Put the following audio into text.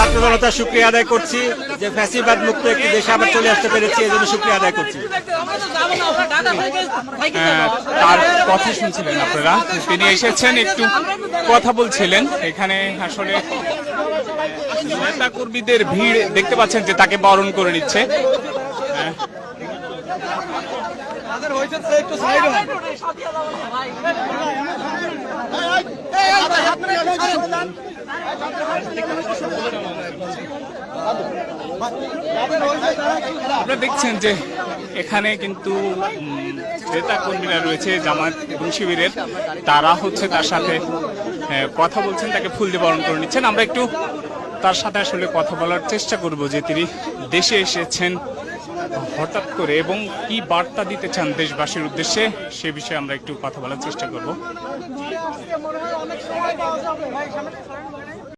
ছাত্র জনতার শুক্রিয়া আদায় করছি যে ফ্যাসিবাদ মুক্ত একটি দেশে আবার চলে আসতে পেরেছি এই জন্য শুক্রিয়া আদায় করছি। তার কথা শুনছিলেন আপনারা। তিনি এসেছেন একটু কথা বলছিলেন। এখানে আসলে নেতা কর্মীদের ভিড় দেখতে পাচ্ছেন যে তাকে বরণ করে নিচ্ছে। আহ, আপনারা দেখছেন যে এখানে কিন্তু নেতা কর্মীরা রয়েছে জামাত এবং শিবিরের। তারা হচ্ছে তার সাথে কথা বলছেন, তাকে ফুল দিয়ে বরণ করে নিচ্ছেন। আমরা একটু তার সাথে আসলে কথা বলার চেষ্টা করব যে তিনি দেশে এসেছেন হঠাৎ করে এবং কি বার্তা দিতে চান দেশবাসীর উদ্দেশ্যে, সে বিষয়ে আমরা একটু কথা বলার চেষ্টা করব।